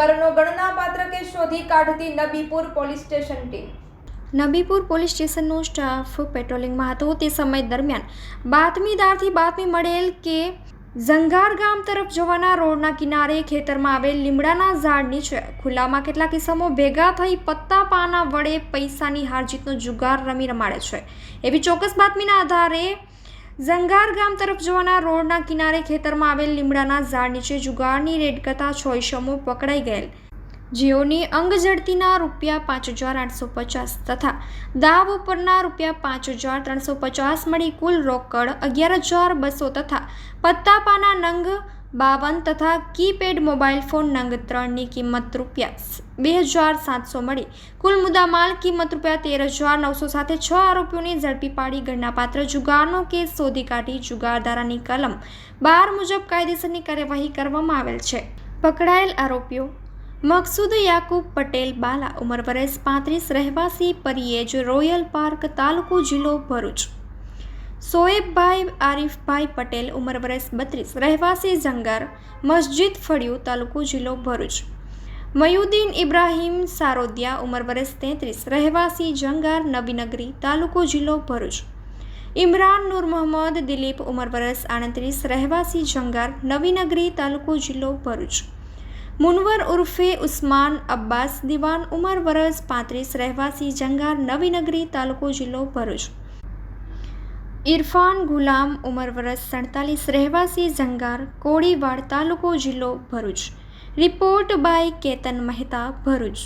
ગણનાપાત્ર case શોધી કાઢતી Nabipur police station team. Nabipur police સ્ટેશનનો staff પેટ્રોલિંગમાં હતો. તે સમય દરમિયાન બાતમીદારથી બાતમી મળેલ કે ઝંગાર ગામ તરફ જવાના રોડના કિનારે ખેતરમાં આવેલ લીમડાના ઝાડ નીચે ખુલ્લામાં કેટલાક કિસ્સામો ભેગા થઈ પત્તા પાના વડે પૈસાની હારજીતનો જુગાર રમી રમાડે છે. એવી ચોક્કસ બાતમીના આધારે ઝંગાર ગામ તરફ જવાના રોડના કિનારે ખેતરમાં આવેલ લીમડાના ઝાડ નીચે જુગારની રેડ કરતા પકડાઈ ગયેલ. જેઓની અંગ ઝડતીના રૂપિયા પાંચ હજાર આઠસો પચાસ તથા દાવ ઉપરના રૂપિયા પાંચ હજાર ત્રણસો પચાસ મળી કુલ રોકડ અગિયાર હજાર બસો તથા પત્તાપાના નંગ બાવન તથા કીપેડ મોબાઈલ ફોન નંગ ત્રણની કિંમત રૂપિયા બે હજાર સાતસો મળી. કુલ મુદ્દામાલ કિંમત રૂપિયા તેર હજાર નવસો સાથે છ આરોપીઓને ઝડપી પાડી ગણનાપાત્ર જુગારનો કેસ શોધી કાઢી જુગારધારાની કલમ બાર મુજબ કાયદેસરની કાર્યવાહી કરવામાં આવેલ છે. પકડાયેલ આરોપીઓ મકસૂદ યાકુબ પટેલ બાલા, ઉંમર વર્ષ પાંત્રીસ, રહેવાસી પરિએજ રોયલ પાર્ક તાલુકો જિલ્લો ભરૂચ. સોએબભાઈ આરીફભાઈ પટેલ, ઉંમર વર્ષ બત્રીસ, રહેવાસી જંગાર મસ્જિદ ફળિયું તાલુકો જિલ્લો ભરૂચ. મયુદ્દીન ઇબ્રાહીમ સારોદિયા, ઉંમર વર્ષ તેત્રીસ, રહેવાસી જંગાર નવીનગરી તાલુકો જિલ્લો ભરૂચ. ઇમરાન નૂર મોહમ્મદ, દિલીપ, ઉંમર વર્ષ આડત્રીસ, રહેવાસી જંગાર નવીનગરી તાલુકો જિલ્લો ભરૂચ. મુનવર ઉર્ફે ઉસ્માન અબ્બાસ દિવાન, ઉંમર વરસ પાંત્રીસ, રહેવાસી જંગાર નવીનગરી તાલુકો જિલ્લો ભરૂચ. ઇરફાન ગુલામ ઉંમર વરસ સડતાલીસ રહેવાસી ઝંગાર કોળીવાડ તાલુકો જિલ્લો Bharuch. Report by Ketan Mehta, Bharuch.